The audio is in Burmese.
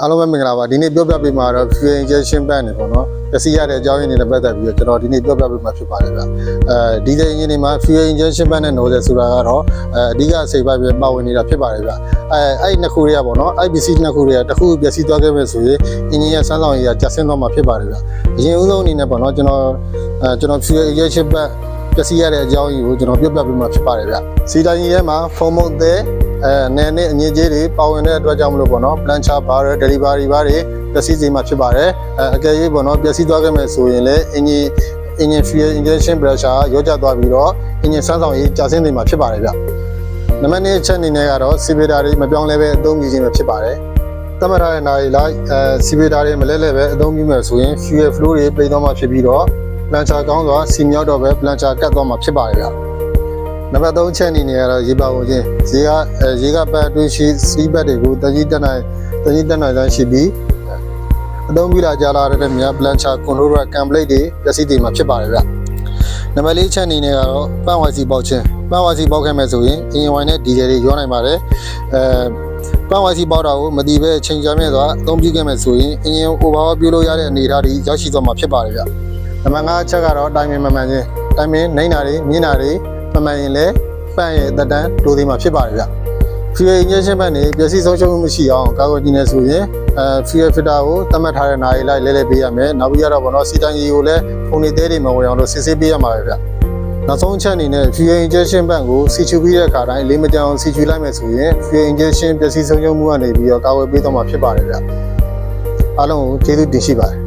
အားလုံးပဲမင်္ဂလာပါဒီနေ့ပြောပြပေးမှာတော့ fuel injection ban နေပေါ့နော်ပစ္စည်းရတဲ့အကြောင်းရင်းတွေနဲ့ပတ်သက်ပြီးတော့ကျွန်တော်ဒီနေ့ပြောပြပေးမှာဖြစ်ပါတယ်ဗျအဲဒီဇယ် engine တွေမှာ fuel injection ban နဲ့ nozzle ဆိုတာကတော့အဲအဓိကအစိပ်ပိုင်းပဲပါဝင်နေတာဖြစ်ပါတယ်ဗျအဲအဲ့ဒီနှစ်ခုတွေကပေါ့နော် IPC နှစ်ခုတွေကတစ်ခုပျက်စီးသွားခဲ့မယ်ဆိုရင် engine ရဲ့စမ်းဆောင်ရည်ကကျဆင်းသွားမှာဖြစ်ပါတယ်ဗျအရင်ဦးဆုံးအနေနဲ့ပေါ့နော်ကျွန်တော်အဲကျွန်တော် fuel injection ban ပျက်စီးရတဲ့အကြောင်းရင်းကိုကျွန်တော်ပြောပြပေးမှာဖြစ်ပါတယ်ဗျစီတိုင်းကြီးထဲမှာဖုံမုတ်သေး အဲနယ်နဲ့အငြင်းကြီးတွေပါဝင်တဲ့အတွက်ကြောင့်မလို့ပေါ့နော် plancher bar delivery bar တွေပျက်စီးစေမှာဖြစ်ပါတယ်အဲအကယ်၍ပေါ့နော်ပျက်စီးသွားခဲ့မယ်ဆိုရင်လည်း engine engine fuel injection pressure ရောကျသွားပြီးတော့ engine စမ်းဆောင်ရေးကျဆင်းနေမှာဖြစ်ပါတယ်ဗျနံပါတ်2ချက်အနေနဲ့ကတော့ civitar တွေမပြောင်းလဲပဲအသုံးပြုခြင်းပဲဖြစ်ပါတယ်သတ်မှတ်ထားတဲ့နာရီလိုက်အဲ civitar တွေမလဲလဲပဲအသုံးပြုမယ်ဆိုရင် fuel flow တွေပိတ်သွားမှာဖြစ်ပြီးတော့ plancher ကောင်းစွာစီမြောက်တော့ပဲ plancher ကတ်သွားမှာဖြစ်ပါတယ်ဗျ နံပါတ်3ချက်အနေနဲ့ကတော့ရေပါဝင်ခြင်းရေကအဲရေကပတ်အတွင်းရှိစီးဘက်တွေကိုတကြီးတက်နိုင်တကြီးတက်နိုင်စွမ်းရှိပြီးအသုံးပြုလာကြလာတဲ့မြတ် plancher controller cam plate တွေပျက်စီးတွေမှာဖြစ်ပါတယ်ဗျနံပါတ်4ချက်အနေနဲ့ကတော့ပန့်ဝါစီပေါက်ခြင်းပန့်ဝါစီပေါက်ခဲ့မယ်ဆိုရင်အင်ဝိုင်နဲ့ဒီဇယ်တွေရောနိုင်ပါတယ်အဲပန့်ဝါစီပေါက်တာကိုမတိပဲချိန်ကြမြဲစွာအသုံးပြုခဲ့မယ်ဆိုရင်အင် overhaul ပြုလုပ်ရတဲ့အနေအထားတွေရောက်ရှိသွားမှာဖြစ်ပါတယ်ဗျနံပါတ်5ချက်ကတော့တိုင်ပင်မမှန်ခြင်းတိုင်ပင်နှိမ့်တာတွေမြင်းတာတွေ မမှန်ရင်လည်းပန့်ရဲ့သက်တမ်းဒိုသေးမှာဖြစ်ပါတယ်ဗျ fuel injection ဘက်နေပျက်စီးဆုံးရှုံးမှုမရှိအောင်ကာကွယ်ကြည့်နေဆိုရင်အဲ fuel filter ကိုသတ်မှတ်ထားတဲ့နာရီလိုက်လဲလဲပေးရမယ်နောက်ပြီးရတော့ဘောနော်စီတန်ကြီးကိုလည်းပုံနေသေးတွေမဝင်အောင်လို့စစ်ဆေးပေးရမှာပဲဗျနောက်ဆုံးအချက်အနေနဲ့ fuel injection ဘက်ကိုစီချူပြီးတဲ့အခါတိုင်းလေးမတန်အောင်စီချူလိုက်မယ်ဆိုရင် fuel injection ပျက်စီးဆုံးရှုံးမှုကနေပြီးတော့ကာကွယ်ပေးတော့မှာဖြစ်ပါတယ်ဗျအားလုံးကိုကျေးဇူးတင်ရှိပါတယ်